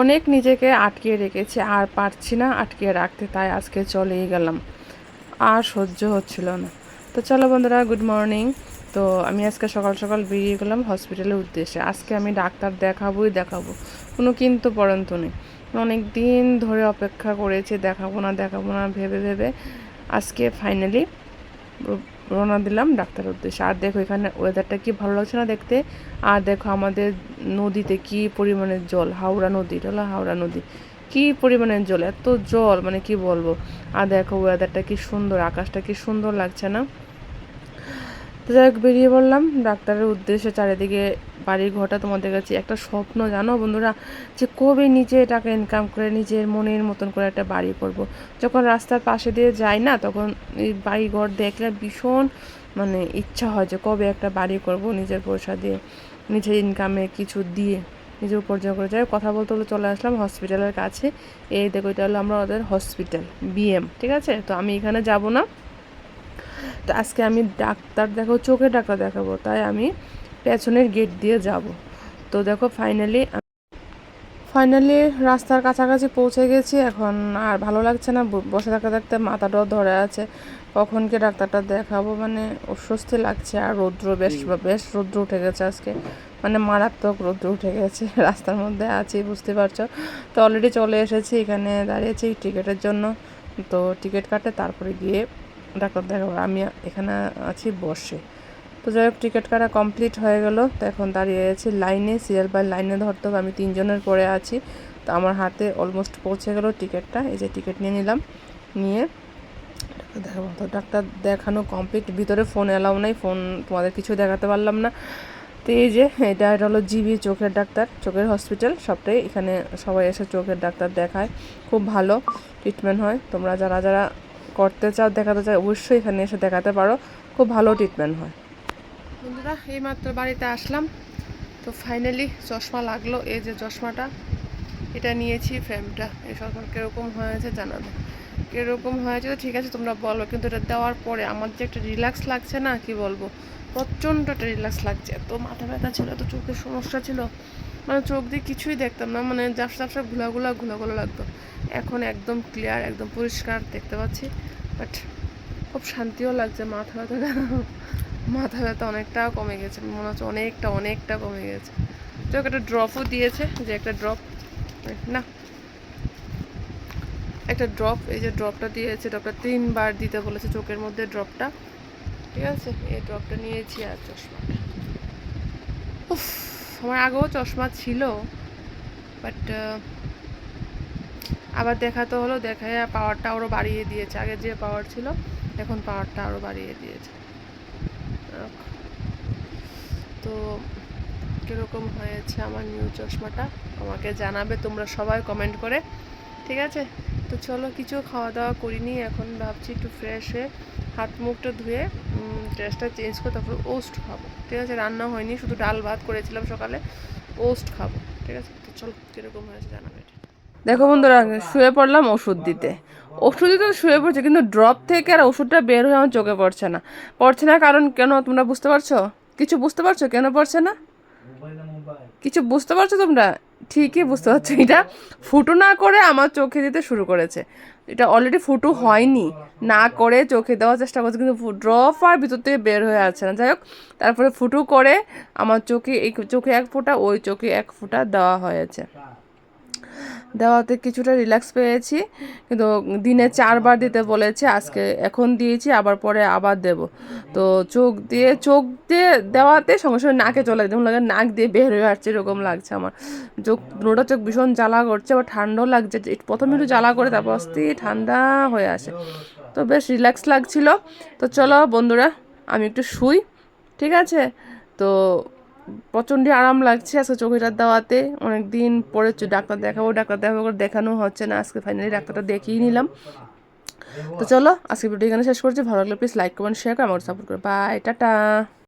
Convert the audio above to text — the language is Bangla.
অনেক নিজেকে আটকিয়ে রেখেছি, আর পারছি না আটকিয়ে রাখতে, তাই আজকে চলেই গেলাম। আর সহ্য হচ্ছিল না। তো চলো বন্ধুরা গুড মর্নিং তো আমি আজকে সকাল সকাল বেরিয়ে গেলাম হসপিটালের উদ্দেশ্যে। আজকে আমি ডাক্তার দেখাবোই দেখাবো, কোনো কিন্তু পরন্ত নেই। অনেক দিন ধরে অপেক্ষা করেছি, দেখাবো না দেখাবো না, ভেবে ভেবে আজকে ফাইনালি রওনা দিলাম ডাক্তারের উদ্দেশ্যে। আর দেখো এখানে ওয়েদারটা কি ভালো লাগছে না দেখতে? আর দেখো আমাদের নদীতে কি পরিমাণের জল? হাওড়া নদী হলো হাওড়া নদী। কি পরিমাণের জল? এত জল মানে কি বলব? আর দেখো ওয়েদারটা কি সুন্দর, আকাশটা কি সুন্দর লাগছে না? তো যাই হোক, বেরিয়ে পড়লাম। ডাক্তারের উদ্দেশ্যে চারিদিকে বাড়ির ঘরটা তোমাদের কাছে একটা স্বপ্ন, জানো বন্ধুরা? যে কবে নিজে টাকা ইনকাম করে নিজের মনের মতন করে একটা বাড়ি করব। যখন রাস্তার পাশে দিয়ে যাই না, তখন এই বাড়ি ঘর দেখলে ভীষণ মানে ইচ্ছা হয় যে কবে একটা বাড়ি করব নিজের পয়সা দিয়ে, নিজের ইনকামে কিছু দিয়ে নিজে উপার্জন করে। যাই কথা বলতে বলতে চলে আসলাম হসপিটালের কাছে। এই দেখো, এটা হলো আমরা ওদের হসপিটাল বিএম ঠিক আছে? তো আমি এখানে যাব না। তো আজকে আমি ডাক্তার দেখাবো, চোখের ডাক্তার দেখাবো। তাই আমি পেছনের গেট দিয়ে যাব। তো দেখো ফাইনালি ফাইনালি রাস্তার কাছাকাছি পৌঁছে গেছি। এখন আর ভালো লাগছে না বসে থাকতে থাকতে মাথাটাও ধরে আছে। কখন কি ডাক্তারটা দেখাবো? মানে অস্বস্তি লাগছে। আর রৌদ্র বেশ বেশ রৌদ্র উঠে গেছে আজকে। মানে মারাত্মক রৌদ্র উঠে গেছে। রাস্তার মধ্যে আছি বুঝতে পারছ? তো অলরেডি চলে এসেছি এখানে দাঁড়িয়েছি টিকিটের জন্য। তো টিকিট কাটে তারপরে গিয়ে ডাক্তার দেখাবো। আমি এখানে আছি বসে। তো যাই হোক টিকিট কাটা কমপ্লিট হয়ে গেল। তো এখন দাঁড়িয়ে আছি লাইনে সিরিয়াল বাই লাইনে ধরতে হবে আমি তিনজনের পরে আছি। তো আমার হাতে অলমোস্ট পৌঁছে গেল টিকিটটা এই যে টিকিট নিয়ে নিলাম। নিয়ে দেখাবো তো ডাক্তার দেখানো কমপ্লিট ভিতরে ফোন এলাও নাই। ফোন তোমাদের কিছু দেখাতে পারলাম না। তো এই যে, এটা এটা হলো জিবি চোখের ডাক্তার। চোখের হসপিটাল সবটাই এখানে সবাই এসে চোখের ডাক্তার দেখায়। খুব ভালো ট্রিটমেন্ট হয়। তোমরা যারা যারা করতে চাও, দেখাতে চাও, অবশ্যই এখানে এসে দেখাতে পারো। খুব ভালো ট্রিটমেন্ট হয়। বন্ধুরা এই মাত্র বাড়িতে আসলাম। তো ফাইনালি চশমা লাগল, এই যে চশমাটা, এটা নিয়েছি ফ্রেমটা এই চশমা কীরকম হয়েছে জানাবে। কীরকম হয়েছে তো ঠিক আছে, তোমরা বলো। কিন্তু এটা দেওয়ার পরে আমার যে একটা রিল্যাক্স লাগছে না, কি বলব? প্রচণ্ড একটা রিল্যাক্স লাগছে। এত মাথা ব্যথা ছিল, এত চোখের সমস্যা ছিল। মানে চোখ দিয়ে কিছুই দেখতাম না মানে জাপসা জাপসা ঘোলাগুলা ঘোলাগুলো লাগতো। এখন একদম ক্লিয়ার একদম পরিষ্কার দেখতে পাচ্ছি। বাট খুব শান্তিও লাগছে, মাথা ব্যথা মাথা ব্যথা অনেকটা কমে গেছে, মনে হচ্ছে অনেকটা অনেকটা কমে গেছে। চোখ একটা ড্রপও দিয়েছে, যে একটা ড্রপ না। একটা ড্রপ এই যে ড্রপটা দিয়েছে ড্রপটা তিনবার দিতে বলেছে চোখের মধ্যে ড্রপটা ঠিক আছে? এই ড্রপটা নিয়েছি আর চশমাটা উফ, আমার আগেও চশমা ছিল বাট আবার দেখাতে হলো দেখায় পাওয়ারটা আরও বাড়িয়ে দিয়েছে। আগে যে পাওয়ার ছিল, এখন পাওয়ারটা আরও বাড়িয়ে দিয়েছে। তো কীরকম হয়েছে আমার নিউ চশমাটা? আমাকে জানাবে, তোমরা সবাই কমেন্ট করে, ঠিক আছে? তো চলো, কিছু খাওয়া দাওয়া করিনি, এখন ভাবছি একটু ফ্রেশ হয়ে হাত মুখটা ধুয়ে ড্রেসটা চেঞ্জ করে তারপরে ওস্ট খাব, ঠিক আছে? রান্না হয়নি, শুধু ডাল ভাত করেছিলাম সকালে ওস্ট খাব, ঠিক আছে? তো চলো, কীরকম হয়েছে জানাবে দেখো বন্ধুরা, শুয়ে পড়লাম ওষুধ দিতে। ওষুধ দিতে শুয়ে পড়ছে, কিন্তু ড্রপ থেকে আর ওষুধটা বের হয়ে আমার চোখে পড়ছে না। পড়ছে না কারণ কেন, তোমরা বুঝতে পারছ? কিছু বুঝতে পারছ কেন পড়ছে না? কিছু বুঝতে পারছ তোমরা? ঠিকই বুঝতে পারছ। এটা ফুটো না করে আমার চোখে দিতে শুরু করেছে। এটা অলরেডি ফুটো হয়নি। না করে চোখে দেওয়ার চেষ্টা করছে, কিন্তু ড্রপ আর ভিতর থেকে বের হয়ে আছে না। যাই হোক, তারপরে ফুটো করে আমার চোখে, এই চোখে এক ফোঁটা, ওই চোখে এক ফোঁটা দেওয়া হয়েছে। দেওয়াতে কিছুটা রিল্যাক্স পেয়েছি, কিন্তু দিনে চারবার দিতে বলেছে, আজকে এখন দিয়েছি, আবার পরে আবার দেব। তো চোখ দিয়ে চোখ দিয়ে দেওয়াতে সঙ্গে সঙ্গে নাকে চলে যেমন লাগে নাক দিয়ে বের হয়ে আসছে, এরকম লাগছে আমার। চোখ দুটো চোখ ভীষণ জ্বালা করছে, আবার ঠান্ডাও লাগছে। প্রথমে একটু জ্বালা করে তারপর আস্তে ঠান্ডা হয়ে আসে। তো বেশ রিল্যাক্স লাগছিল। তো চলো বন্ধুরা, আমি একটু শুই, ঠিক আছে? তো প্রচণ্ডই আরাম লাগছে আজকে চোখেটার দেওয়াতে। অনেক দিন পরে ডাক্তার দেখাবো ডাক্তার দেখাবো করে দেখানো হচ্ছে না। আজকে ফাইনালি ডাক্তারটা দেখিয়ে নিলাম। তো চলো, আজকে ভিডিও এখানে শেষ করছি। ভালো লাগলে প্লিজ লাইক কমেন্ট শেয়ার করে আমার সাপোর্ট করে। Bye tata.